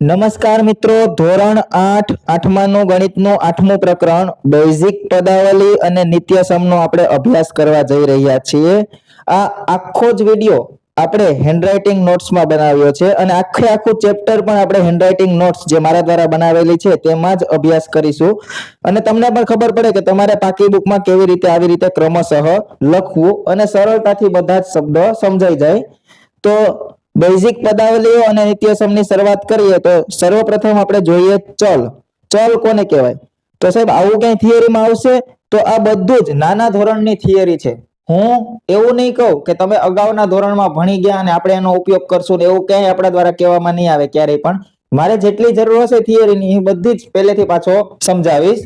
નમસ્કાર મિત્રો, ધોરણ આઠ, આઠમાનું ગણિતનું આઠમું પ્રકરણ બેઝિક પદાવલી અને નિત્યસમનો આપણે અભ્યાસ કરવા જઈ રહ્યા છીએ. આ આખો જ વિડિયો આપણે હેન્ડરાઇટિંગ નોટ્સમાં બનાવ્યો છે અને આખે આખું ચેપ્ટર પણ આપણે હેન્ડરાઇટિંગ નોટ્સ જે મારા દ્વારા બનાવેલી છે તેમાં જ અભ્યાસ કરીશું. અને તમને પણ ખબર પડે કે તમારે પાકી બુકમાં કેવી રીતે આવી રીતે ક્રમશઃ લખવું અને સરળતાથી બધા જ શબ્દો સમજાઈ જાય. તો બેઝિક પદાવલીઓ અને નિત્યસમની શરૂઆત કરીએ તો સર્વપ્રથમ આપણે જોઈએ ચલ. ચલ કોને કહેવાય? તો સાહેબ, આવું કઈ થિયરીમાં આવશે? તો આ બધું જ નાના ધોરણની થિયરી છે. હું એવું નહીં કહું કે તમે અગાઉના ધોરણમાં ભણી ગયા અને આપણે એનો ઉપયોગ કરશું ને એવું ક્યાંય આપણા દ્વારા કહેવામાં નહીં આવે ક્યારેય પણ. મારે જેટલી જરૂર હશે થિયરીની એ બધી જ પહેલેથી પાછો સમજાવીશ.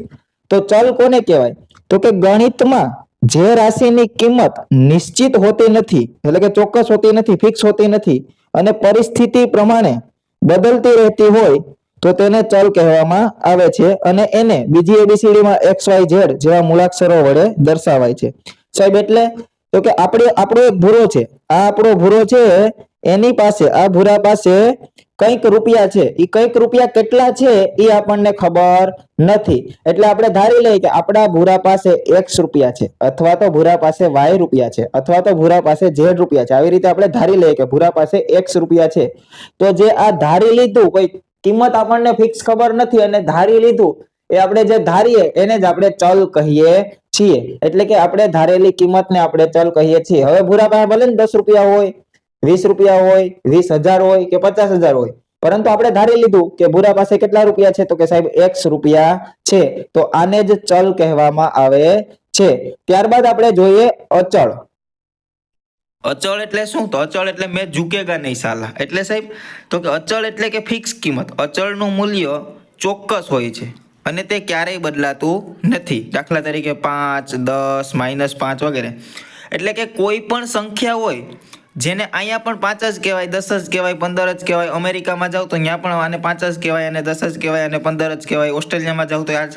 તો ચલ કોને કહેવાય? તો કે ગણિતમાં જે રાશિની કિંમત નિશ્ચિત હોતી નથી, એટલે કે ચોક્કસ હોતી નથી ફિક્સ હોતી નથી અને પરિસ્થિતિ પ્રમાણે બદલતી રહેતી હોય તો તેને ચલ કહેવામાં આવે છે અને એને બીજી એબીસીડીમાં એક્સ વાય ઝેડ જેવા મૂળાક્ષરો વડે દર્શાવાય છે. સાહેબ, એટલે તો કે આપણે આપણો એક ભૂરો છે. આ આપણો ભૂરો છે એની પાસે, આ ભૂરા પાસે કંઈક રૂપિયા છે. એ કંઈક રૂપિયા કેટલા છે એ આપણને ખબર નથી. એટલે આપણે ધારી લઈએ કે આપણા ભૂરા પાસે એક્સ રૂપિયા છે, અથવા તો ભૂરા પાસે વાય રૂપિયા છે, અથવા તો ભૂરા પાસે ઝેડ રૂપિયા છે. આવી રીતે આપણે ધારી લઈએ કે ભૂરા પાસે એક્સ રૂપિયા છે. તો જે આ ધારી લીધું, કોઈ કિંમત આપણને ફિક્સ ખબર નથી અને ધારી લીધું, એ આપણે જે ધારીએ, એને જ આપણે ચલ કહીએ છીએ. એટલે કે આપણે ધારેલી કિંમતને આપણે ચલ કહીએ છીએ. હવે ભૂરા પાસે ભલે ને દસ રૂપિયા હોય વીસ રૂપિયા હોય, વીસ હજાર હોય કે પચાસ હજાર હોય. પરંતુ આપણે ધારી લીધું કે ભૂરા પાસે કેટલા રૂપિયા છે? તો કે સાહેબ એક્સ રૂપિયા છે. તો આને જ ચલ કહેવામાં આવે છે. ત્યારબાદ આપણે જોઈએ અચળ. અચળ એટલે શું? તો અચળ એટલે મેં ઝૂકેગા નહીં સાલા. એટલે સાહેબ, તો કે અચળ એટલે કે ફિક્સ કિંમત. અચળનું મૂલ્ય ચોક્કસ હોય છે. અને તે ક્યારેય બદલાતું નથી. દાખલા તરીકે પાંચ, દસ, માઇનસ પાંચ વગેરે. એટલે કે કોઈ પણ સંખ્યા હોય જેને અહીંયા પણ પાંચ જ કહેવાય, દસ જ કહેવાય, પંદર જ કહેવાય, અમેરિકામાં જાઓ તો ત્યાં પણ આને પાંચ જ કહેવાય અને દસ જ કહેવાય અને પંદર જ કહેવાય. ઓસ્ટ્રેલિયામાં જાઓ તો આ જ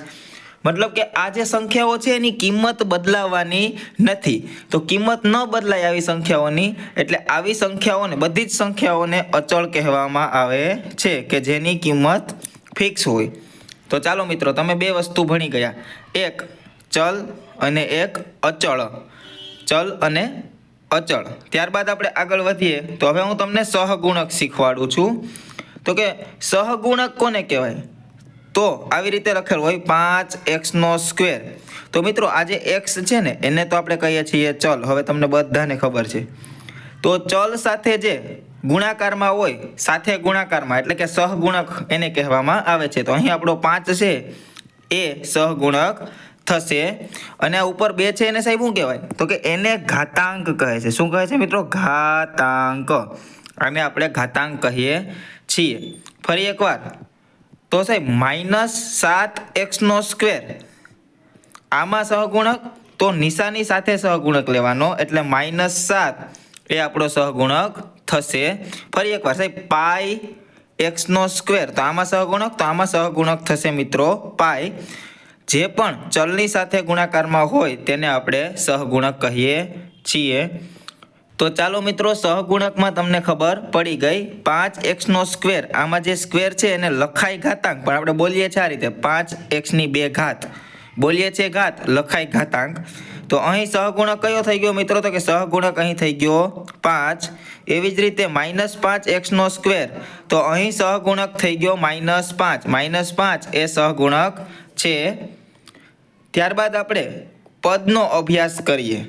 મતલબ કે આ જે સંખ્યાઓ છે એની કિંમત બદલાવાની નથી. તો કિંમત ન બદલાય આવી સંખ્યાઓની, એટલે આવી સંખ્યાઓને, બધી જ સંખ્યાઓને અચળ કહેવામાં આવે છે કે જેની કિંમત ફિક્સ હોય. તો ચાલો મિત્રો, તમે બે વસ્તુ ભણી ગયા. એક ચલ અને એક અચળ. ચલ અને અચળ. ત્યારબાદ આપણે આગળ વધીએ. તો હવે હું તમને સહગુણક શીખવાડું છું. તો કે સહગુણક કોને કહેવાય? તો આવી રીતે લખેલ હોય પાંચ એક્સનો સ્ક્વેર. તો મિત્રો આ જે એક્સ છે ને, એને તો આપણે કહીએ છીએ ચલ. હવે તમને બધાને ખબર છે. તો ચલ સાથે જે ગુણાકારમાં હોય, સાથે ગુણાકારમાં, એટલે કે સહગુણક એને કહેવામાં આવે છે. તો અહીં આપણો પાંચ છે. એ સહગુણક થશે અને આ ઉપર બે છે એને સાહેબ શું કહેવાય? તો કે એને ઘાતાંક કહે છે. શું કહે છે મિત્રો? ઘાતાંક. આને આપણે ઘાતાંક કહીએ છીએ. ફરી એકવાર. તો સાહેબ, માઇનસ સાત એક્સનો સ્ક્વેર. આમાં સહગુણક? તો નિશાની સાથે સહગુણક લેવાનો. એટલે માઇનસ સાત એ આપણો સહગુણક થશે. ફરી એકવાર સાહેબ, પાઈ એક્સનો સ્ક્વેર. તો આમાં સહગુણક? તો આમાં સહગુણક થશે મિત્રો, પાઈ. જે પણ ચલની સાથે ગુણાકારમાં હોય તેને આપણે સહગુણક કહીએ છીએ. તો ચાલો મિત્રો સહગુણકમાં તમને ખબર પડી ગઈ પાંચ એક્સનો સ્ક્વેર. આમાં જે સ્ક્વેર છે એને લખાય ઘાતાંક. પણ આપણે બોલીએ છીએ આ રીતે. પાંચ એક્સની બે ઘાત. બોલીએ છીએ ઘાત લખાય ઘાતાંક. તો અહીં સહગુણક કયો થઈ ગયો મિત્રો? તો કે સહગુણક અહીં થઈ ગયો પાંચ. એવી જ રીતે માઇનસ પાંચ એક્સનો સ્ક્વેર. તો અહીં સહગુણક થઈ ગયો માઇનસ પાંચ. માઇનસ પાંચ એ સહગુણક છે. ત્યારબાદ આપણે પદનો અભ્યાસ કરીએ.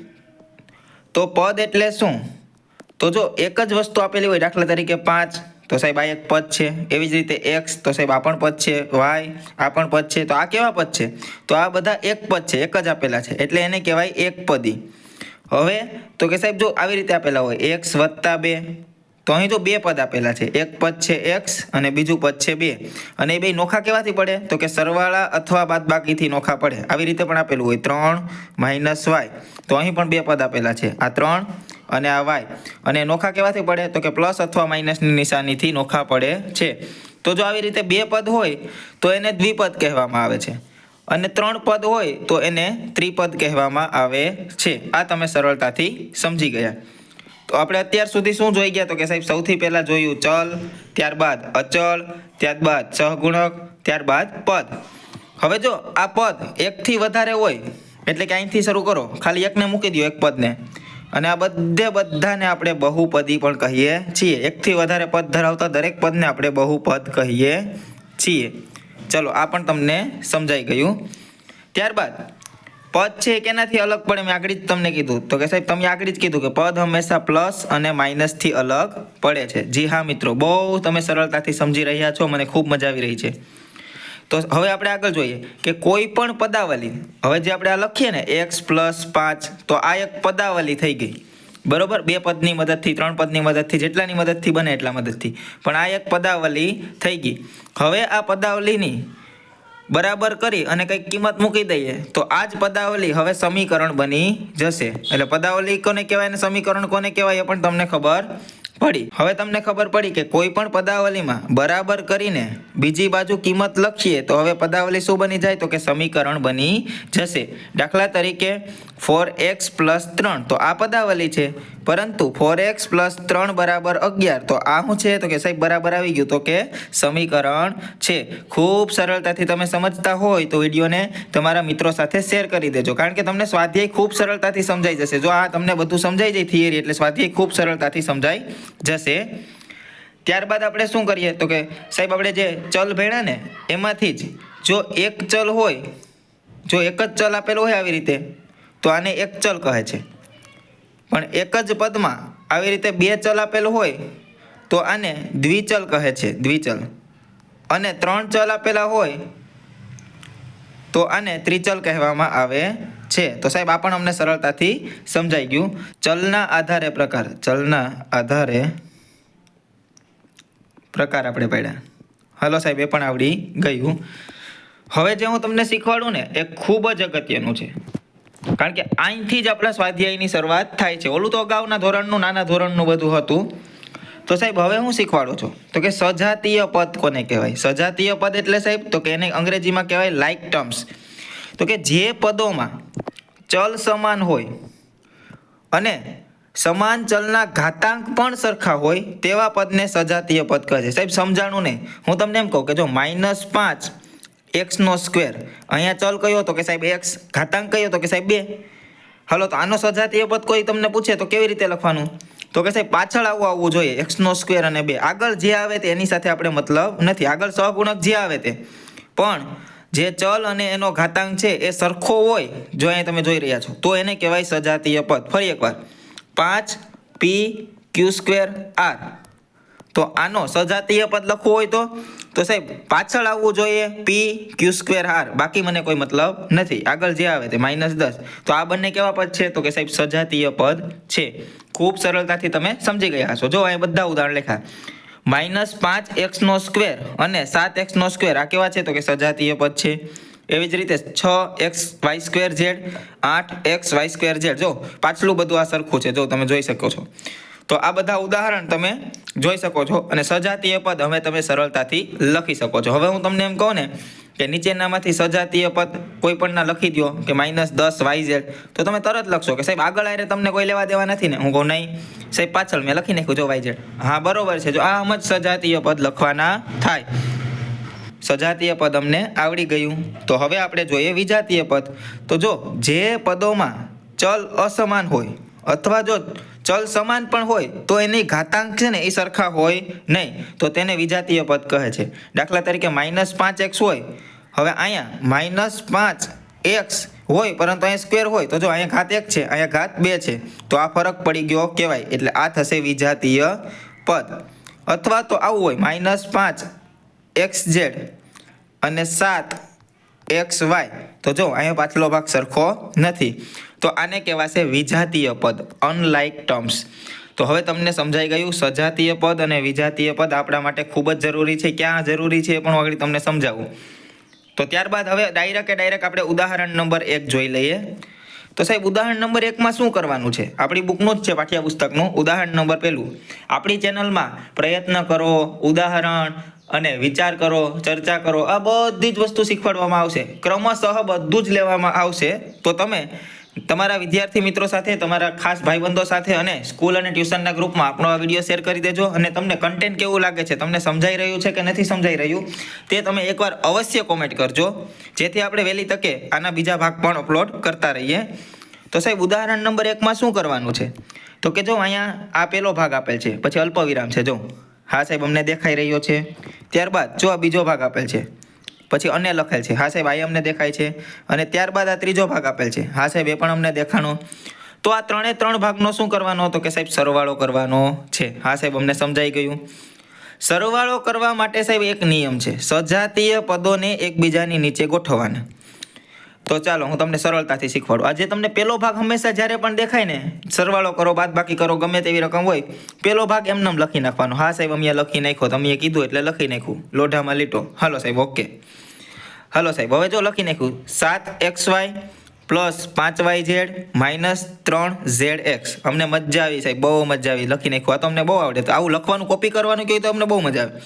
તો પદ એટલે શું? તો જો એક જ વસ્તુ આપેલી હોય દાખલા તરીકે પાંચ, તો સાહેબ આ એક પદ છે. એવી જ રીતે એક્સ તો સાહેબ આ પણ પદ છે. વાય આ પણ પદ છે. તો આ કેવા પદ છે? તો આ બધા એક પદ છે, એક જ આપેલા છે. એટલે એને કહેવાય એક પદી. હવે તો કે સાહેબ જો આવી રીતે આપેલા હોય એક્સ વત્તા બે તો અહીં તો બે પદ આપેલા છે, એક પદ છે એક્સ અને બીજું પદ છે બે. અને એ બે નોખા કેવાથી પડે? તો કે સરવાળા અથવા બાદબાકીથી નોખા પડે. આવી રીતે પણ આપેલું હોય. ત્રણ માઇનસ વાય. તો અહીં પણ બે પદ આપેલા છે. આ ત્રણ અને આ વાય. અને નોખા કેવાથી પડે? તો કે પ્લસ અથવા માઇનસની નિશાનીથી નોખા પડે છે. તો જો આવી રીતે બે પદ હોય, તો એને દ્વિપદ કહેવામાં આવે છે. અને ત્રણ પદ હોય, તો એને ત્રિપદ કહેવામાં આવે છે. આ તમે સરળતાથી સમજી ગયા. તો આપણે અત્યાર સુધી શું જોઈ ગયા તો કે સાહેબ સૌથી પહેલા જોયું ચલ, ત્યારબાદ અચળ, ત્યારબાદ સહગુણક, ત્યારબાદ પદ. હવે જો આ પદ એકથી વધારે હોય, એટલે કે અહીંથી શરૂ કરો. ખાલી એકને મૂકી દો એક પદને. અને આ બધે બધાને આપણે બહુપદી પણ કહીએ છીએ. એકથી વધારે પદ ધરાવતા દરેક પદને આપણે બહુપદ કહીએ છીએ. ચલો, આ પણ તમને સમજાઈ ગયું. ત્યારબાદ પદ છે કેનાથી અલગ પડે મેં આગળ જ તમને કીધું. તો કે સાહેબ, તમે આગળ જ કીધું કે પદ હંમેશા પ્લસ અને માઇનસથી અલગ પડે છે. જી હા, મિત્રો. બહુ તમે સરળતાથી સમજી રહ્યા છો. મને ખૂબ મજા આવી રહી છે. તો હવે આપણે આગળ જોઈએ કે કોઈ પણ પદાવલી, હવે જે આપણે આ લખીએ ને એક્સ પ્લસ પાંચ, તો આ એક પદાવલી થઈ ગઈ. બરોબર? બે પદની મદદથી, ત્રણ પદની મદદથી, જેટલાની મદદથી બને એટલા મદદથી. પણ આ એક પદાવલી થઈ ગઈ. હવે આ પદાવલીની બરાબર કરી અને કંઈક કિંમત મૂકી દઈએ, તો આ જ પદાવલી હવે સમીકરણ બની જશે. એટલે પદાવલી કોને કહેવાય અને સમીકરણ કોને કહેવાય એ પણ તમને ખબર પડી. હવે તમને ખબર પડી કે કોઈ પણ પદાવલીમાં બરાબર કરીને બીજી બાજુ કિંમત લખીએ, તો હવે પદાવલી શું બની જાય? તો કે સમીકરણ બની જશે. દાખલા તરીકે ફોર એક્સ પ્લસ ત્રણ, તો આ પદાવલી છે. પરંતુ ફોર એક્સ પ્લસ ત્રણ બરાબર અગિયાર. તો આ શું છે? તો કે સાહેબ, બરાબર આવી ગયું. તો કે સમીકરણ છે. ખૂબ સરળતાથી તમે સમજતા હોય તો વિડીયોને તમારા મિત્રો સાથે શેર કરી દેજો. કારણ કે તમને સ્વાધ્યાય ખૂબ સરળતાથી સમજાઈ જશે. જો આ તમને બધું સમજાઈ જાય થિયરી, એટલે સ્વાધ્યાય ખૂબ સરળતાથી સમજાઈ જશે. ત્યારબાદ આપણે શું કરીએ? તો કે સાહેબ, આપણે જે ચલ ભેણા ને, એમાંથી જ જો એક ચલ હોય, જો એક જ ચલ આપેલો હોય આવી રીતે, તો આને એક ચલ કહે છે. પણ એક જ પદમાં આવી રીતે બે ચલ આપેલું હોય, તો આને દ્વિચલ કહે છે, દ્વિચલ. અને ત્રણ ચલ આપેલા હોય, તો આને ત્રિચલ કહેવામાં આવે છે. તો સાહેબ, આ પણ અમને સરળતાથી સમજાઈ ગયું. ચલના આધારે પ્રકાર, ચલના આધારે પ્રકાર આપણે પડ્યા. હલો સાહેબ, એ પણ આવડી ગયું. હવે જે હું તમને શીખવાડું ને, એ ખૂબ જ અગત્યનું છે. કારણ કે અહીંથી જ આપણા સ્વાધ્યાયની શરૂઆત થાય છે. ઓલું તો અગાઉના ધોરણનું, નાના ધોરણનું બધું હતું. તો સાહેબ, હવે હું શીખવાડું છું. તો કે સજાતીય પદ કોને કહેવાય? સજાતીય પદ એટલે સાહેબ, તો કે એને અંગ્રેજીમાં કહેવાય લાઇક ટર્મ્સ તો કે જે પદોમાં ચલ સમાન હોય અને સમાન ચલના ઘાતાંક પણ સરખા હોય, તેવા પદને સજાતીય પદ કહે છે. સાહેબ, સમજાણું નહીં. હું તમને એમ કહું કે જો માઇનસ પાંચ એક્સનો સ્ક્વેર અહીંયા ચલ કયો તો કે સાહેબ એક્સ ઘાતાંક કયો તો કે સાહેબ બે. હાલો, તો આનો સજાતીય પદ કોઈ તમને પૂછે તો કેવી રીતે લખવાનું? તો કે સાહેબ પાછળ આવું આવવું જોઈએ એક્સનો સ્ક્વેર અને બે. આગળ જે આવે તે એની સાથે આપણે મતલબ નથી. આગળ સહગુણક જે આવે તે. પણ જે ચલ અને એનો ઘાતાંક છે એ સરખો હોય, જો અહીંયા તમે જોઈ રહ્યા છો, તો એને કહેવાય સજાતીય પદ. ફરી એકવાર. પાંચ પી ક્યુ સ્ક્વેર આર તો આનો સજાતીય પદ લખવું હોય તો? તો સાહેબ, પાછળ આવવું જોઈએ. પી ક્યુ સ્ક્વેર આર બાકી મને કોઈ મતલબ નથી. આગળ જે આવે તે માઇનસ દસ. તો આ બંને કેવા પદ છે? તો કે સાહેબ, સજાતીય પદ છે. ખૂબ સરળતાથી તમે સમજી ગયા હશો. જો અહીં બધા ઉદાહરણ લેખા માઇનસ પાંચ એક્સનો સ્ક્વેર અને સાત એક્સનો સ્ક્વેર આ કેવા છે? તો કે સજાતીય પદ છે. એવી જ રીતે છ એક્સ વાય સ્ક્વેર ઝેડ આઠ એક્સ વાય સ્ક્વેર ઝેડ જો, પાછલું બધું આ સરખું છે. જો, તમે જોઈ શકો છો. તો આ બધા ઉદાહરણ તમે જોઈ શકો છો અને સજાતીય પદ હવે તમે સરળતાથી લખી શકો છો. હવે હું તમને એમ કહું ને કે નીચેનામાંથી સજાતીય પદ કોઈ પણના લખી દો કે માઇનસ દસ, વાય, ઝેડ, તો તમે તરત લખશો કે સાહેબ આગળ આરે તમને કોઈ લેવા દેવા નથી ને? હું કહું નહીં. સાહેબ પાછળ મેં લખી નાખ્યું, જો, વાય, ઝેડ. હા, બરોબર છે. જો આ આમ જ સજાતીય પદ લખવાના થાય. સજાતીય પદ અમને આવડી ગયું. તો હવે આપણે જોઈએ વિજાતીય પદ. તો જો જે પદોમાં ચલ અસમાન હોય અથવા જો ચલ સમાન પણ હોય તો એની ઘાતાંક છે ને એ સરખા હોય નહીં. તો તેને વિજાતીય પદ કહે છે. દાખલા તરીકે માઇનસ પાંચ એક્સ હોય. હવે અહીંયા માઇનસ પાંચ એક્સ હોય પરંતુ અહીંયા સ્ક્વેર હોય. તો જો અહીંયા ઘાત એક છે, અહીંયા ઘાત બે છે, તો આ ફરક પડી ગયો કહેવાય. એટલે આ થશે વિજાતીય પદ. અથવા તો આવું હોય, માઇનસ પાંચ એક્સ ઝેડ અને સાત એક્સ વાય. તો જો, અહીંયા પાછલો ભાગ સરખો નથી. તો આને કહેવાશે વિજાતીય પદ અનલાઇક ટર્મ્સ તો હવે તમને સમજાઈ ગયું, સજાતીય પદ અને વિજાતીય પદ આપણા માટે ખૂબ જ જરૂરી છે. ક્યાં જરૂરી છે એ પણ વળી તમને સમજાવું. તો ત્યારબાદ હવે ડાયરેક્ટ ડાયરેક્ટ આપણે ઉદાહરણ નંબર એક જોઈ લઈએ. તો સાહેબ, ઉદાહરણ નંબર એકમાં શું કરવાનું છે? આપણી બુકનું જ છે પાઠ્યપુસ્તકનું. ઉદાહરણ નંબર પહેલું, આપણી ચેનલમાં પ્રયત્ન કરો, ઉદાહરણ અને વિચાર કરો, ચર્ચા કરો. આ બધી જ વસ્તુ શીખવાડવામાં આવશે. ક્રમશઃ બધું જ લેવામાં આવશે. તો તમે તમારા વિદ્યાર્થી મિત્રો સાથે, તમારા ખાસ ભાઈબંધો સાથે અને સ્કૂલ અને ટ્યુશનના ગ્રુપમાં આપણો આ વીડિયો શેર કરી દેજો અને તમને કન્ટેન્ટ કેવું લાગે છે, તમને સમજાઈ રહ્યું છે કે નથી સમજાઈ રહ્યું, તે તમે એકવાર અવશ્ય કોમેન્ટ કરજો. જેથી આપણે વહેલી તકે આના બીજા ભાગ પણ અપલોડ કરતા રહીએ. તો સાહેબ, ઉદાહરણ નંબર એકમાં શું કરવાનું છે? તો કે જો અહીંયા આ પેલો ભાગ આપેલ છે, પછી અલ્પવિરામ છે, જો. હા સાહેબ, અમને દેખાઈ રહ્યો છે. ત્યારબાદ જો આ બીજો ભાગ આપેલ છે. પછી અન્ય લખેલ છે. હા સાહેબ, આ અમને દેખાય છે. અને ત્યારબાદ આ ત્રીજો ભાગ આપેલ છે. હા સાહેબ, એ પણ અમને દેખાણો. તો આ ત્રણે ત્રણ ભાગનો શું કરવાનો હતો કે સાહેબ, સરવાળો કરવાનો છે. હા સાહેબ, અમને સમજાઈ ગયું. સરવાળો કરવા માટે સાહેબ એક નિયમ છે. સજાતીય પદોને એકબીજાની નીચે ગોઠવવાના. તો ચાલો, હું તમને સરળતાથી શીખવાડું. આજે તમને પહેલો ભાગ હંમેશા જ્યારે પણ દેખાય ને, સરવાળો કરો બાદ બાકી કરો, ગમે તેવી રકમ હોય પહેલો ભાગ એમનેમ લખી નાખવાનો. હા, સાહેબ, અમે લખી નાખો તમે કીધું એટલે લખી નાખ્યું. લોઢામાં લીટો. હાલો, સાહેબ, ઓકે. હાલો, સાહેબ, હવે જો લખી નાખ્યું. સાત એક્સ વાય પ્લસ પાંચ વાય ઝેડ માઇનસ ત્રણ ઝેડ એક્સ. અમને મજા આવી, સાહેબ, બહુ મજા આવી. લખી નાખ્યું. આ તો અમને બહુ આવડે. તો આવું લખવાનું કોપી કરવાનું કહ્યું તો અમને બહુ મજા આવે?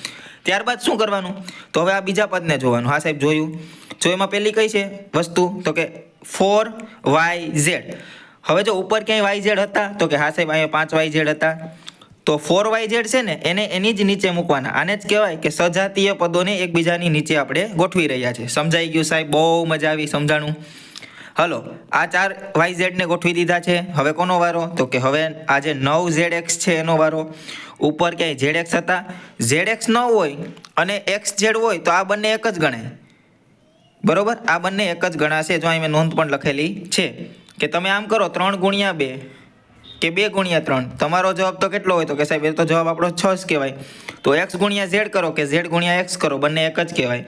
ત્યારબાદ શું કરવાનું? તો હવે આ બીજા પદને જોવાનું. હા, સાહેબ, જોયું. જો એમાં પહેલી કઈ છે? વસ્તુ, તો કે ફોર વાય ઝેડ હવે જો ઉપર ક્યાંય વાય ઝેડ હતા, તો કે હા સાહેબ, અહીંયા પાંચ વાય ઝેડ હતા. તો ફોર વાય ઝેડ છે ને, એને એની જ નીચે મૂકવાના. આને જ કહેવાય કે સજાતીય પદોને એકબીજાની નીચે આપણે ગોઠવી રહ્યા છે. સમજાઈ ગયું સાહેબ? બહુ મજા આવી સમજાણું. હલો, આ ચાર વાય ઝેડને ગોઠવી દીધા છે. હવે કોનો વારો? તો કે હવે આ જે નવ ઝેડ એક્સ છે એનો વારો. ઉપર ક્યાંય ઝેડ એક્સ હતા. ઝેડ એક્સ ન હોય અને એક્સ ઝેડ હોય તો આ બંને એક જ ગણાય. બરોબર? આ બંને એક જ ગણાશે જો અહીં મેં નોંધ પણ લખેલી છે. કે તમે આમ કરો, ત્રણ ગુણ્યા બે, કે બે ગુણ્યા ત્રણ. તમારો જવાબ તો કેટલો હોય તો કે સાહેબ, એ તો જવાબ આપણો છ જ કહેવાય. તો એક્સ ગુણ્યા ઝેડ કરો, કે ઝેડ ગુણ્યા એક્સ કરો, બંને એક જ કહેવાય.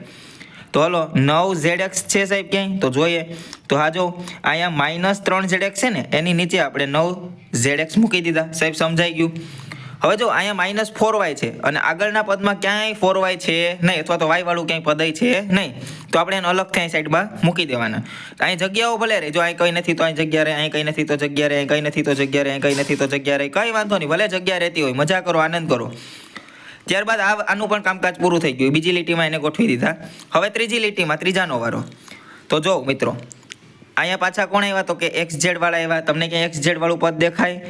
તો હલો, નવ ઝેડ એક્સ છે સાહેબ ક્યાંય? તો જોઈએ. તો હા જો, અહીંયા માઇનસ ત્રણ ઝેડ એક્સ છે ને, એની નીચે આપણે નવ ઝેડ એક્સ મૂકી દીધા. સાહેબ, સમજાઈ ગયું? હવે જો અહીંયા માઇનસ ફોર વાય છે અને આગળના પદમાં ક્યાંય ફોર વાય છે નહીં, અથવા તો વાય વાળું ક્યાંય પદય છે નહીં, તો આપણે એને અલગથી અહીં સાઈડમાં મૂકી દેવાના. અહીં જગ્યાઓ ભલે રહે, જો અહીં કંઈ નથી, તો અહીં જગ્યા રહે, અહીં કંઈ નથી, તો જગ્યા રહે કંઈ નથી, તો જગ્યા રહે કંઈ નથી, તો જગ્યા રહે, કંઈ વાંધો નહીં, ભલે જગ્યા રહેતી હોય, મજા કરો, આનંદ કરો. ત્યારબાદ આ આનું પણ કામકાજ પૂરું થઈ ગયું, બીજી લીટીમાં એને ગોઠવી દીધા. હવે ત્રીજી લીટીમાં, ત્રીજાનો વારો. તો જો મિત્રો, અહીંયા પાછા કોણ આવ્યા તો કે એક્સ ઝેડ વાળા આવ્યા? તમને ક્યાંય એક્સ ઝેડ વાળું પદ દેખાય?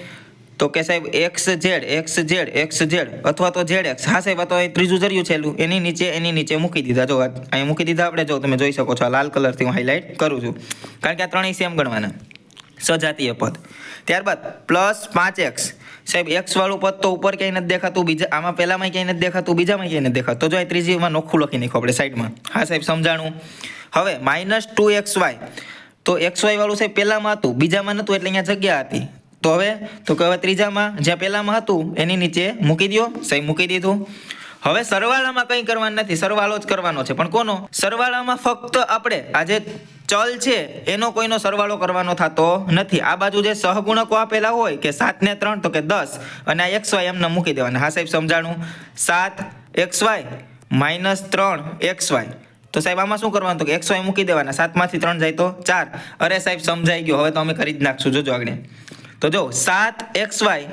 તો કે સાહેબ, X Z X Z X Z, અથવા તો ઝેડ એક્સ. હા સાહેબ, આ તો ત્રીજું જર્યું છેલ્લું એની નીચે એની નીચે મૂકી દીધા. જો અહીંયા મૂકી દીધા આપણે, જો તમે જોઈ શકો છો લાલ કલરથી હું હાઇલાઇટ કરું છું. કારણ કે આ ત્રણેય સેમ ગણવાના. સજાતીય પદ. ત્યારબાદ પ્લસ પાંચ એક્સ. સાહેબ, એક્સ વાળું પદ તો ઉપર ક્યાંય નથી દેખાતું, બીજા, આમાં પહેલામાં ક્યાંય નથી દેખાતું બીજામાં ક્યાંય નથી દેખાતું. તો જો ત્રીજીમાં નોખું લખી નાખો આપણે સાઈડમાં. હા સાહેબ, સમજાણું? હવે માઇનસ ટુ એક્સ વાય તો એક્સ વાય વાળું સાહેબ પહેલામાં હતું, બીજામાં નહોતું એટલે અહીંયા જગ્યા હતી. તો હવે, તો કે હવે ત્રીજામાં, જ્યાં પહેલામાં હતું, એની નીચે મૂકી દો સાહેબ મૂકી દીધું. હવે સરવાળામાં કંઈ કરવાનું નથી, સરવાળો જ કરવાનો છે. પણ કોનો? સરવાળામાં ફક્ત આપણે, આ જે ચલ છે, એનો કોઈનો સરવાળો કરવાનો થતો નથી. આ બાજુ જે સહગુણકો આપેલા હોય, કે સાત ને ત્રણ, તો કે દસ, અને આ એક્સ વાય એમને મૂકી દેવાના. હા, સાહેબ, સમજાણું? સાત, એક્સ વાય માઇનસ ત્રણ, એક્સ વાય. તો સાહેબ, આમાં શું કરવાનું? તો કે એક્સ વાય મૂકી દેવાના. સાતમાંથી ત્રણ જાય તો ચાર. અરે સાહેબ, સમજાઈ ગયો. હવે તો અમે કરી જ નાખશું. જોજો આગળ. તો જો સાત એક્સ વાય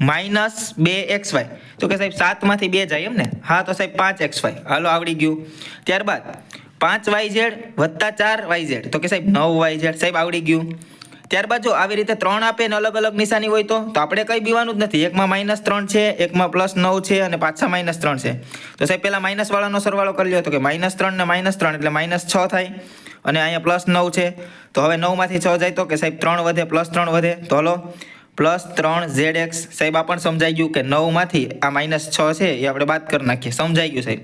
માઇનસ બે એક્સ વાય. તો કે સાહેબ, સાતમાંથી બે જાય એમ ને? હા, તો સાહેબ, પાંચ એક્સ વાય. હાલો, આવડી ગયું. ત્યારબાદ પાંચ વાય ઝેડ વત્તા ચાર વાય ઝેડ. તો કે સાહેબ, નવ વાય ઝેડ. સાહેબ, આવડી ગયું. ત્યારબાદ જો આવી રીતે ત્રણ આપે ને અલગ અલગ નિશાની હોય તો? તો આપણે કંઈ બીવાનું જ નથી. એકમાં માઇનસ ત્રણ છે, એકમાં પ્લસ નવ છે અને પાછા માઇનસ ત્રણ છે. તો સાહેબ પહેલાં માઇનસ વાળાનો સરવાળો કરી લો તો કે માઇનસ ત્રણ ને માઇનસ ત્રણ એટલે માઇનસ છ થાય. અને અહીંયા પ્લસ નવ છે. તો હવે નવમાંથી છ જાય તો કે સાહેબ ત્રણ વધે પ્લસ ત્રણ વધે. તો હલો પ્લસ ત્રણ ઝેડ એક્સ. સાહેબ, આ પણ સમજાઈ ગયું કે નવમાંથી આ માઇનસ છ છે, એ આપણે બાદ કરી નાખીએ. સમજાઈ ગયું સાહેબ.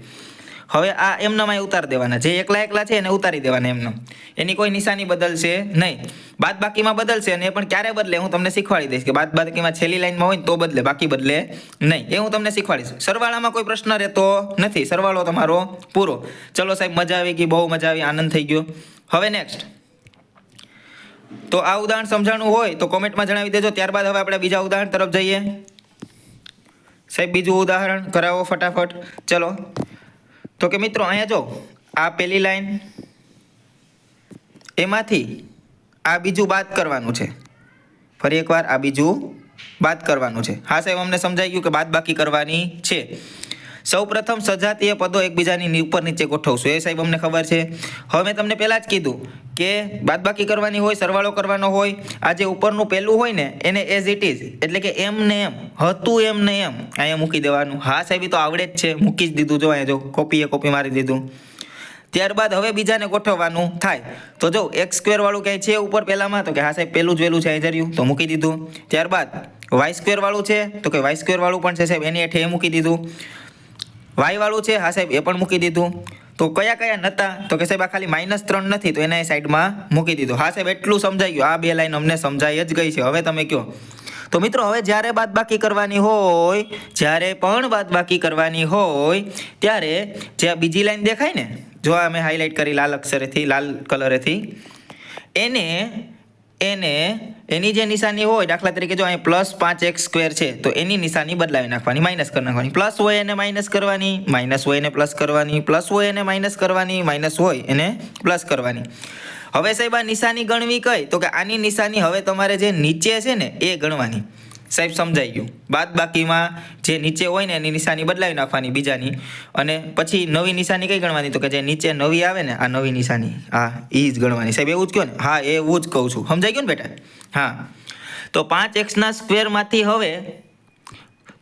હવે આ એમનામાં ઉતારી દેવાના. જે એકલા એકલા છે એને ઉતારી દેવાના એમનામ એની કોઈ નિશાની બદલશે નહીં. બાદ બાકીમાં બદલશે અને એ પણ ક્યારે બદલે હું તમને શીખવાડી દઈશ કે બાદ બાકીમાં છેલ્લી લાઈનમાં હોય ને તો બદલે, બાકી બદલે નહીં. એ હું તમને શીખવાડીશ. સરવાળામાં કોઈ પ્રશ્ન રહેતો નથી. સરવાળો તમારો પૂરો. ચલો સાહેબ, મજા આવી ગઈ, બહુ મજા આવી, આનંદ થઈ ગયો. હવે નેક્સ્ટ તો આ ઉદાહરણ સમજાણું હોય તો કોમેન્ટમાં જણાવી દેજો. ત્યારબાદ હવે આપણે બીજા ઉદાહરણ તરફ જઈએ. સાહેબ, બીજું ઉદાહરણ કરાવો ફટાફટ. ચલો. તો કે મિત્રો, અહીંયા જો, આ પેલી લાઈન, એમાંથી આ બીજું બાદ કરવાનું છે. ફરી એકવાર આ બીજું બાદ કરવાનું છે. હા સાહેબ, અમને સમજાઈ ગયું કે બાદ બાકી કરવાની છે. સૌપ્રથમ સજાતીય પદો એકબીજાની ઉપર નીચે ગોઠવશું. એ સાહેબ, અમને ખબર છે. હવે મેં તમને પહેલાં જ કીધું કે બાદબાકી કરવાની હોય, સરવાળો કરવાનો હોય, આ જે ઉપરનું પહેલું હોય ને, એને એઝ ઇટ ઇઝ એટલે કે એમ ને એમ, હતું એમ ને એમ, અહીંયા મૂકી દેવાનું. હા સાહેબ તો આવડે જ છે. મૂકી જ દીધું જો અહીંયા જો કોપીએ કોપી મારી દીધું. ત્યારબાદ હવે બીજાને ગોઠવવાનું થાય. તો જો એક્સ સ્ક્વેર વાળું ક્યાંય છે ઉપર પહેલામાં, તો કે હા સાહેબ, પેલું જ વહેલું છે, અહીં જર્યું, તો મૂકી દીધું. ત્યારબાદ વાય સ્ક્વેર વાળું છે, તો કે વાય સ્ક્વેર વાળું પણ છે સાહેબ, એની હેઠે એ મૂકી દીધું. વાય વાળું છે, હા સાહેબ, એ પણ મૂકી દીધું. તો કયા કયા નતા, તો કે સાહેબ, આ ખાલી માઇનસ ત્રણ નથી, તો એના સાઈડમાં મૂકી દીધું. હા સાહેબ, એટલું સમજાઈ ગયું. આ બે લાઈન અમને સમજાઈ જ ગઈ છે. હવે તમે કહો તો મિત્રો, હવે જ્યારે બાદબાકી કરવાની હોય, જ્યારે પણ બાદબાકી કરવાની હોય, ત્યારે જે બીજી લાઈન દેખાય ને જો આ મેં હાઇલાઇટ કરી લાલ અક્ષરેથી, લાલ કલરેથી એને એને, એની જે નિશાની હોય, દાખલા તરીકે જો અહીં પ્લસ પાંચ એક્સ સ્ક્વેર છે, તો એની નિશાની બદલાવી નાખવાની માઇનસ કરી નાખવાની. પ્લસ હોય એને માઇનસ કરવાની માઇનસ હોય એને પ્લસ કરવાની પ્લસ હોય એને માઇનસ કરવાની માઇનસ હોય એને પ્લસ કરવાની. હવે સાહેબ, આ નિશાની ગણવી કઈ? તો કે આની નિશાની હવે તમારે જે નીચે છે ને, એ ગણવાની. સાહેબ સમજાઈ ગયું. બાદ બાકીમાં જે નીચે હોય ને એની નિશાની બદલાવી નાખવાની બીજાની. અને પછી નવી નિશાની કઈ ગણવાની? તો કે જે નીચે નવી આવે ને આ નવી નિશાની. હા એ જ ગણવાની. સાહેબ, એવું જ કહો ને. હા, એવું જ કહું છું. સમજાઈ ગયું ને બેટા? હા. તો પાંચ એક્સના સ્ક્વેરમાંથી હવે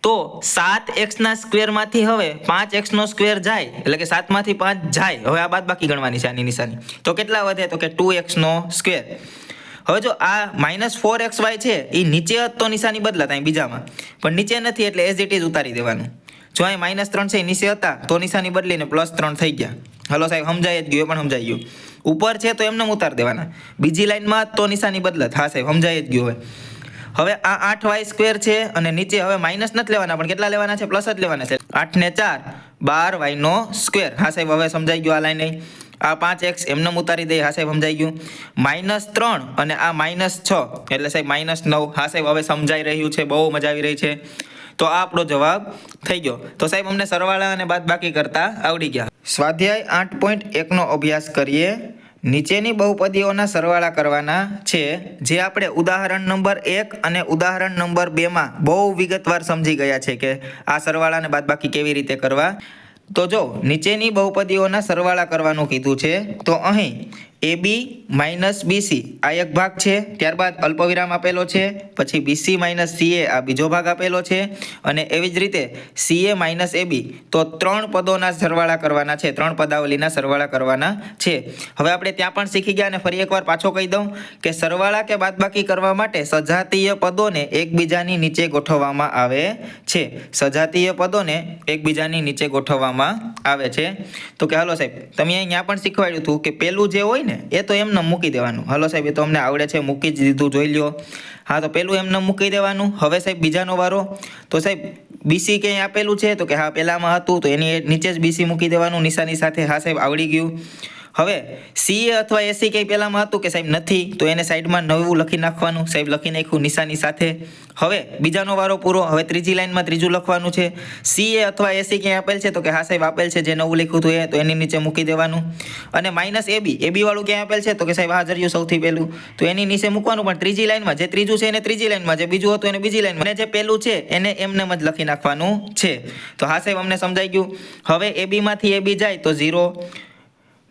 તો સાત એક્સના સ્ક્વેરમાંથી હવે પાંચ એક્સનો સ્ક્વેર જાય. એટલે કે સાતમાંથી પાંચ જાય. હવે આ બાદ બાકી ગણવાની છે આની નિશાની. તો કેટલા વધે? તો કે ટુ એક્સનો સ્ક્વેર. હવે જો આ માઇનસ ફોર એક્સ વાય છે, એ નીચે હોત તો નિશાની બદલાત અહીં બીજામાં. પણ નીચે નથી એટલે એઝ ઇટ ઇઝ ઉતારી દેવાનું. જો અહીં માઇનસ ત્રણ છે, એ નીચે હતા, તો નિશાની બદલીને પ્લસ ત્રણ થઈ ગયા. હલો સાહેબ, સમજાય જ ગયું, એ પણ સમજાઈ ગયું. ઉપર છે તો એમને ઉતાર દેવાના. બીજી લાઇનમાં તો નિશાની બદલત. હા સાહેબ, સમજાય જ ગયું હવે. હવે આ આઠ વાય સ્ક્વેર છે અને નીચે હવે માઇનસ નથી લેવાના, પણ કેટલા લેવાના છે? પ્લસ જ લેવાના છે. આઠ ને ચાર, બાર વાયનો સ્ક્વેર હા સાહેબ, હવે સમજાઈ ગયું આ લાઈન આ પાંચ એક્સ એમને ઉતારી દઈએ હા સાહેબ, સમજાઈ ગયું? માઇનસ ત્રણ અને આ માઇનસ છ. એટલે સાહેબ, માઇનસ નવ. હા સાહેબ, હવે સમજાઈ રહ્યું છે, બહુ મજા આવી રહી છે. તો આ આપણો જવાબ થઈ ગયો. તો સાહેબ, અમને સરવાળા અને બાદબાકી કરતા આવડી ગયા. સ્વાધ્યાય આઠ પોઈન્ટ એકનો અભ્યાસ કરીએ. નીચેની બહુપદીઓના સરવાળા કરવાના છે. જે આપણે ઉદાહરણ નંબર એક અને ઉદાહરણ નંબર બેમાં બહુ વિગતવાર સમજી ગયા છે કે આ સરવાળા અને બાદબાકી કેવી રીતે કરવા. તો જો નીચેની બહુપદીઓના સરવાળા કરવાનું કીધું છે તો અહીં એ બી માઇનસ બીસી આ એક ભાગ છે. ત્યારબાદ અલ્પવિરામ આપેલો છે. પછી બીસી માઇનસ સીએ આ બીજો ભાગ આપેલો છે. અને એવી જ રીતે સીએ માઇનસ એબી તો ત્રણ પદોના સરવાળા કરવાના છે. ત્રણ પદાવલીના સરવાળા કરવાના છે. હવે આપણે ત્યાં પણ શીખી ગયા અને ફરી એકવાર પાછો કહી દઉં કે સરવાળા કે બાદબાકી કરવા માટે સજાતીય પદોને એકબીજાની નીચે ગોઠવવામાં આવે છે. સજાતીય પદોને એકબીજાની નીચે ગોઠવવામાં આવે છે. તો કે હાલો સાહેબ, તમે અહીંયા પણ શીખવાડ્યું હતું કે પેલું જે હોય ને એ તો એમને મૂકી દેવાનું. હલો સાહેબ, એ તો અમને આવડે છે, મૂકી જ દીધું, જોઈ લ્યો. હા, તો પેલું એમને મૂકી દેવાનું. હવે સાહેબ, બીજાનો વારો. તો સાહેબ બીસી ક્યાંય આપેલું છે? તો કે હા, પેલામાં હતું, તો એની નીચે જ બીસી મૂકી દેવાનું, નિશાની સાથે. હા, સાહેબ, આવડી ગયું. હવે સીએ અથવા એસી કંઈ પહેલાંમાં હતું કે સાહેબ નથી, તો એને સાઈડમાં નવું લખી નાખવાનું, સાહેબ લખી નાખ્યું નિશાની સાથે. હવે બીજાનો વારો પૂરો, હવે ત્રીજી લાઈનમાં ત્રીજું લખવાનું છે. સીએ અથવા એસી ક્યાંય આપેલ છે? તો કે હા સાહેબ આપેલ છે, જે નવું લખ્યું હતું એ, તો એની નીચે મૂકી દેવાનું. અને માઇનસ એબી એબી વાળું ક્યાંય આપેલ છે? તો કે સાહેબ હાજર્યું સૌથી પહેલું. તો એની નીચે મૂકવાનું, પણ ત્રીજી લાઈનમાં જે ત્રીજું છે એને ત્રીજી લાઈનમાં જે બીજું હતું એને બીજી લાઈનમાં અને જે પહેલું છે એને એમને જ લખી નાખવાનું છે. તો હા સાહેબ અમને સમજાઈ ગયું. હવે એબીમાંથી એબી જાય તો ઝીરો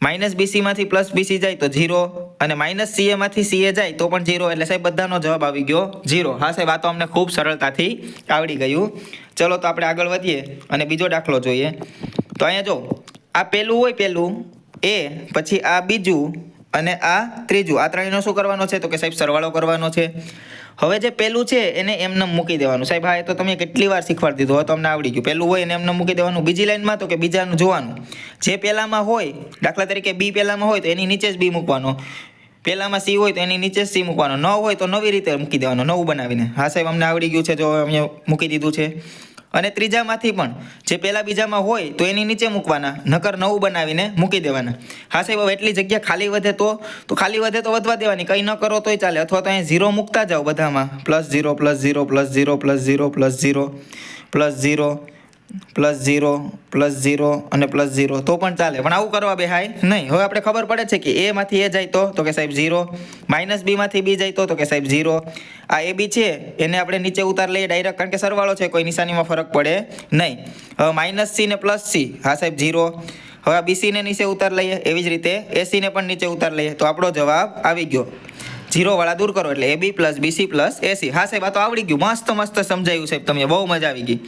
માઇનસ બીસીમાંથી પ્લસ બીસી જાય તો ઝીરો અને માઇનસ સીએમાંથી સીએ જાય તો પણ ઝીરો એટલે સાહેબ, બધાનો જવાબ આવી ગયો ઝીરો હા સાહેબ, આ તો અમને ખૂબ સરળતાથી આવડી ગયું. ચલો તો આપણે આગળ વધીએ અને બીજો દાખલો જોઈએ. તો અહીંયા જો, આ પહેલું હોય પહેલું એ પછી આ બીજું અને આ ત્રીજું, આ ત્રણેયનો શું કરવાનો છે? તો કે સાહેબ, સરવાળો કરવાનો છે. હવે જે પેલું છે, એને એમને મૂકી દેવાનું. સાહેબ, હા, એ તો તમે કેટલી વાર શીખવાડી દીધું. હવે તમને આવડી ગયું. પહેલું હોય એને એમને મૂકી દેવાનું. બીજી લાઈનમાં તો કે બીજાનું જોવાનું. જે પહેલામાં હોય, દાખલા તરીકે બી પહેલામાં હોય તો એની નીચે જ બી મૂકવાનો. પહેલામાં સી હોય તો એની નીચે જ સી મૂકવાનો. ન હોય તો નવી રીતે મૂકી દેવાનો, નવું બનાવીને. હા, સાહેબ, અમને આવડી ગયું છે, જો અમે મૂકી દીધું છે. અને ત્રીજામાંથી પણ જે પહેલાં બીજામાં હોય તો એની નીચે મૂકવાના, નકર નવું બનાવીને મૂકી દેવાના. હા સાહેબ, હવે એટલી જગ્યા ખાલી વધે તો? તો ખાલી વધે તો વધવા દેવાની, કંઈ ન કરો તોય ચાલે. અથવા તો અહીંયા ઝીરો મૂકતા જાઓ બધામાં. Plus zero plus zero plus zero plus zero plus zero plus zero plus zero plus zero અને પ્લસ ઝીરો. તો પણ ચાલે. પણ આવું કરવા બે હાય નહીં. હવે આપણે ખબર પડે છે કે એમાંથી એ જાય તો તો કે સાહેબ ઝીરો. માઇનસ બીમાંથી બી જાય તો તો કે સાહેબ ઝીરો. આ એ બી છે. એને આપણે નીચે ઉતાર લઈએ ડાયરેક્ટ કારણ કે સરવાળો છે, કોઈ નિશાનીમાં ફરક પડે નહીં. હવે માઇનસ સી ને પ્લસ સી. હા, સાહેબ ઝીરો. હવે આ બીસીને નીચે ઉતાર લઈએ. એવી જ રીતે એસીને પણ નીચે ઉતાર લઈએ. તો આપણો જવાબ આવી ગયો. જીરો વાળા દૂર કરો. એટલે A B plus B C plus A C હા, સાહેબ, આ તો આવડી ગયું. મસ્ત મસ્ત સમજાયું સાહેબ તમને બહુ મજા આવી ગઈ.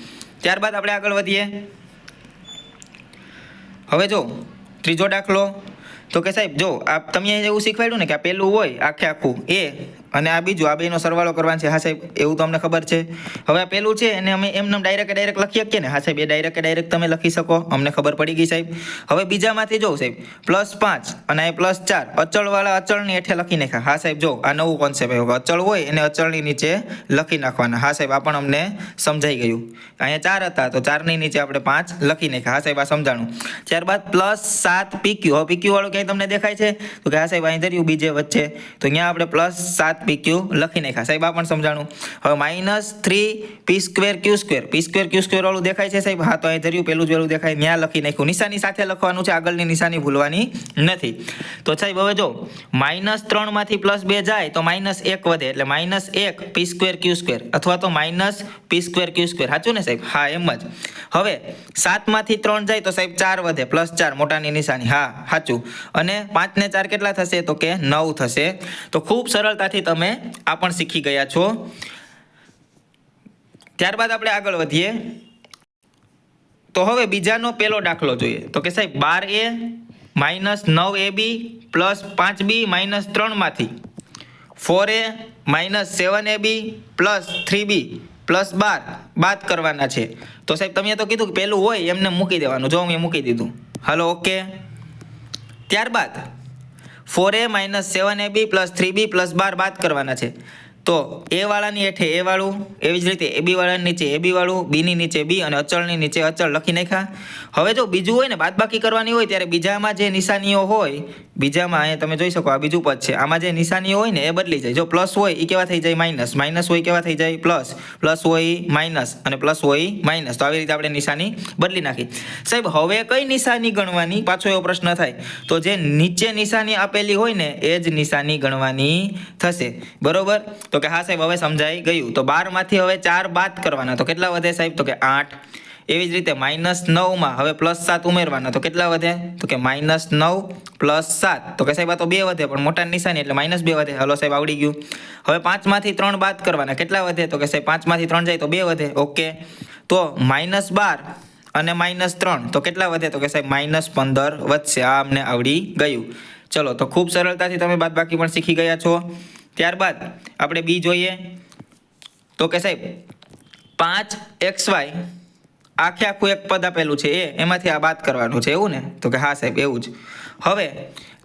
ત્યારબાદ આપણે આગળ વધીએ. હવે જો, ત્રીજો દાખલો. તો કે સાહેબ, જો આ તમે એવું શીખવાડ્યું ને કે આ પેલું હોય, આખે આખું. એ અને આ બીજું, આ બેનો સરવાળો કરવાનો છે. હા સાહેબ, એવું તો અમને ખબર છે. હવે આ પેલું છે એને અમે એમને ડાયરેક્ટ ડાયરેક્ટ લખી શકીએ ને હા સાહેબ, એ ડાયરેક્ટ ડાયરેક્ટ તમે લખી શકો. અમને ખબર પડી ગઈ સાહેબ. હવે બીજામાંથી જોઉં સાહેબ. પ્લસ પાંચ અને આ પ્લસ ચાર. અચળવાળા અચળની હેઠે લખી નાખ્યા. હા સાહેબ, જો, આ નવું કોન્સેપ્ટ આવ્યો. અચળ હોય એને અચળની નીચે લખી નાખવાના. હા સાહેબ, આ પણ અમને સમજાઈ ગયું. અહીંયા ચાર હતા, તો ચારની નીચે આપણે પાંચ લખી નાખ્યા. હા સાહેબ, આ સમજાણું. ત્યારબાદ પ્લસ સાત પીક્યુ હવે પીક્યુ વાળું ક્યાંય તમને દેખાય છે? તો કે હા સાહેબ, અહીં ધર્યું બીજે વચ્ચે. તો અહીંયા આપણે પ્લસ સાત પીક્યુ લખી નાખ્યા. સાહેબ, આ પણ સમજાણું. હવે minus three P square Q square P square Q square વાળું દેખાય છે સાહેબ? હા, તો અહીં ધર્યું, પેલું જ પેલું દેખાય. ત્યાં લખી નાખ્યું. નિશાની સાથે લખવાનું છે, આગળની નિશાની ભૂલવાની નથી. તો સાહેબ, હવે જો માઇનસ ત્રણમાંથી પ્લસ બે જાય, તો માઇનસ એક વધે. એટલે માઇનસ એક પી સ્ક્વેર ક્યુ સ્ક્વેર અથવા તો minus P square Q square સાચું ને સાહેબ? હા, એમ જ. હવે સાતમાંથી ત્રણ જાય, તો સાહેબ ચાર વધે. પ્લસ ચાર, મોટાની નિશાની. હા, સાચું. અને પાંચ ને ચાર કેટલા થશે? તો કે નવ થશે. તો ખૂબ સરળતાથી તમે આ પણ શીખી ગયા છો. ત્યારબાદ આપણે આગળ વધીએ. તો હવે બીજાનો પેલો દાખલો જોઈએ. તો કે સાહેબ, બાર એ માઇનસ નવ એ બી પ્લસ પાંચ બી માઇનસ ત્રણમાંથી four A minus seven A B plus three B plus બાર બાદ કરવાના છે. તો સાહેબ, તમે તો કીધું કે પેલું હોય એમને મૂકી દેવાનું. જો મેં મૂકી દીધું. Hello, okay. ત્યારબાદ four A minus seven A B plus three B plus બાર બાદ કરવાના છે. તો એ વાળાની હેઠે એ વાળું, એવી જ રીતે એ બી વાળાની નીચે એ બી વાળું બીની નીચે બી અને અચળની નીચે અચળ લખી નાખ્યા. હવે જો બીજું હોય ને બાદબાકી કરવાની હોય ત્યારે બીજામાં જે નિશાનીઓ હોય, બીજામાં અહીંયા તમે જોઈ શકો આ બીજું પદ છે. આમાં જે નિશાનીઓ હોય ને એ બદલી જાય. જો પ્લસ હોય એ કેવા થઈ જાય? માઇનસ. માઇનસ હોય કેવા થઈ જાય? પ્લસ. પ્લસ હોય માઇનસ અને પ્લસ હોય માઇનસ. તો આવી રીતે આપણે નિશાની બદલી નાખી. સાહેબ, હવે કઈ નિશાની ગણવાની? પાછો એવો પ્રશ્ન થાય. તો જે નીચે નિશાની આપેલી હોય ને એ જ નિશાની ગણવાની થશે. બરોબર? તો કે હા સાહેબ, હવે સમજાઈ ગયું. તો બારમાંથી હવે ચાર બાદ કરવાના. તો કેટલા વધે સાહેબ? તો કે આઠ. એવી જ રીતે માઇનસ નવમાં હવે પ્લસ સાત ઉમેરવાના. તો કેટલા વધે? તો કે માઇનસ નવ પ્લસ સાત. તો કે સાહેબ, આ તો બે વધે, પણ મોટા નિશાની એટલે માઇનસ બે વધે. હલો સાહેબ, આવડી ગયું. હવે પાંચમાંથી ત્રણ બાદ કરવાના. કેટલા વધે? તો કે સાહેબ, પાંચમાંથી ત્રણ જાય તો બે વધે. ઓકે. તો માઇનસ બાર અને માઇનસ ત્રણ. તો કેટલા વધે? તો કે સાહેબ, માઇનસ પંદર વધશે. આ અમને આવડી ગયું. ચલો, તો ખૂબ સરળતાથી તમે બાદ બાકી પણ શીખી ગયા છો. ત્યારબાદ આપણે બી જોઈએ. તો કે સાહેબ, પાંચ એક્સ વાય આખે આખું એક પદ આપેલું છે એ, એમાંથી આ બાદ કરવાનું છે, એવું ને? તો કે હા સાહેબ, એવું જ. હવે,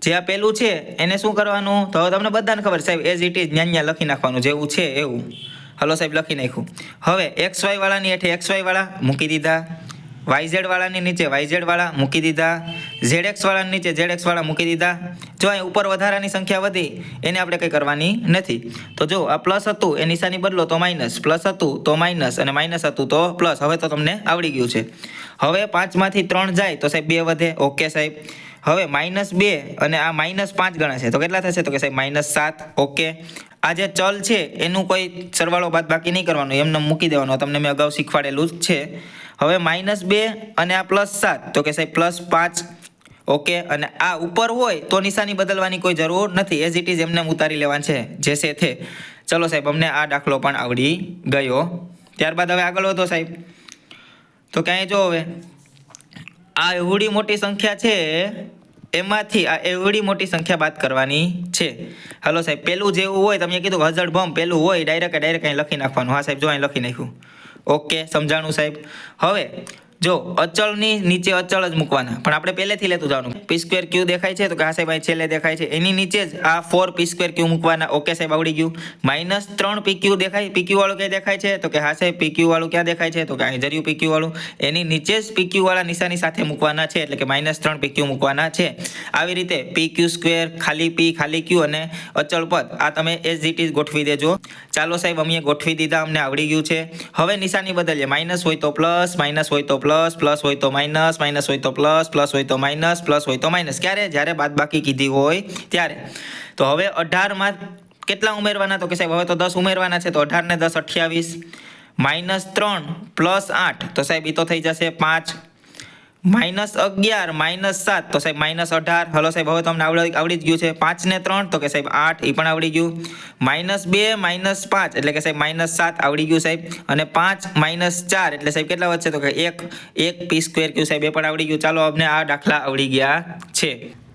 જે આ પેલું છે, એને શું કરવાનું? તો હવે તમને બધાને ખબર સાહેબ એઝ ઇટ ઇઝ ન્યા લખી નાખવાનું જેવું છે, એવું. હલો સાહેબ, લખી નાખ્યું. હવે, એક્સ વાય વાળાની હેઠે એક્સ વાય વાળા મૂકી દીધા. વાયઝેડ વાળાની નીચે વાયઝેડ વાળા મૂકી દીધા, ઝેડ એક્સ વાળાની નીચે ઝેડ એક્સ વાળા મૂકી દીધા. જો અહીં ઉપર વધારાની સંખ્યા વધી, એને આપણે કંઈ કરવાની નથી. તો જો આ પ્લસ હતું એ નિશાની બદલો તો માઇનસ, પ્લસ હતું તો માઇનસ અને માઇનસ હતું તો પ્લસ. હવે તો તમને આવડી ગયું છે. હવે પાંચમાંથી ત્રણ જાય તો સાહેબ બે વધે. ઓકે સાહેબ. હવે માઇનસ બે અને આ માઇનસ પાંચ ગણા છે. તો કેટલા થશે? તો કે સાહેબ માઇનસ સાત. ઓકે. આ જે ચલ છે, એનું કોઈ સરવાળો બાદ બાકી નહીં કરવાનું. એમને મૂકી દેવાનું. તમને મેં અગાઉ શીખવાડેલું જ છે. હવે માઇનસ બે અને આ પ્લસ સાત. તો કે સાહેબ પ્લસ પાંચ. ઓકે, અને આ ઉપર હોય તો નિશાની બદલવાની કોઈ જરૂર નથી. એઝ ઇટ ઇઝ એમને ઉતારી લેવાનું છે, જે છે તે. ચલો સાહેબ, અમને આ દાખલો પણ આવડી ગયો. ત્યારબાદ હવે આગળ વધો સાહેબ. તો ક્યાંય જો હવે. આ એવડી મોટી સંખ્યા છે, એમાંથી આ એવડી મોટી સંખ્યા બાદ કરવાની છે. હલો સાહેબ, પેલું જેવું હોય, તમે કીધું હઝડ બમ પેલું હોય ડાયરેક્ટ ડાયરેક્ટ અહીં લખી નાખવાનું. હા સાહેબ, જો અહીં લખી નાખ્યું. ઓકે સમજાણું સાહેબ? હવે જો, અચળની નીચે અચળ જ મૂકવાના. પણ આપણે પહેલેથી લેતું જવાનું. પી સ્ક્વેર ક્યુ દેખાય છે, તો કે હા સાહેબ છેલ્લે દેખાય છે. એની નીચે જ આ ફોર પી સ્ક્વેર ક્યુ મૂકવાના. ઓકે સાહેબ, આવડી ગયું. માઇનસ ત્રણ પી ક્યુ દેખાય. પી ક્યુ વાળું ક્યાં દેખાય છે? તો કે હા સાહેબ પી ક્યુ વાળું ક્યાં દેખાય છે? તો કે અહીં જર્યું પી ક્યુ વાળું. એની નીચે જ પી ક્યુ વાળા નિશાની સાથે મૂકવાના છે, એટલે કે માઇનસ ત્રણ પી ક્યુ મૂકવાના છે. આવી રીતે પી ક્યુ સ્ક્વેર ખાલી પી ખાલી ક્યુ અને અચળ પદ. આ તમે એસ ઇટ ઇઝ ગોઠવી દેજો. ચાલો સાહેબ, અમે ગોઠવી દીધા, અમને આવડી ગયું છે. હવે નિશાની બદલીએ. માઇનસ હોય તો પ્લસ માઇનસ હોય તો પ્લસ પ્લસ હોય તો માઇનસ માઇનસ હોય તો પ્લસ પ્લસ હોય તો માઇનસ, પ્લસ હોય તો માઇનસ. ક્યારે? જ્યારે બાદબાકી કીધી હોય ત્યારે. તો હવે અઢારમાં કેટલા ઉમેરવાના? તો કે સાહેબ, હવે તો દસ ઉમેરવાના છે, તો અઢાર ને દસ અઠ્યાવીસ, માઇનસ ત્રણ, પ્લસ આઠ. તો સાહેબ એ તો થઈ જશે પાંચ માઇનસ અગિયાર, માઇનસ સાત. તો સાહેબ, માઇનસ અઢાર. હલો સાહેબ, હવે તમને આવડી આવડી જ ગયું છે. પાંચ ને ત્રણ, તો કે સાહેબ, આઠ, એ પણ આવડી ગયું. માઇનસ બે, માઇનસ પાંચ, એટલે કે સાહેબ, માઇનસ સાત આવડી ગયું સાહેબ. અને પાંચ, માઇનસ ચાર, એટલે સાહેબ, કેટલા વધશે? તો કે એક એક પી સ્ક્વેર ક્યુ સાહેબ, એ પણ આવડી ગયું. ચાલો, અમને આ દાખલા આવડી ગયા છે.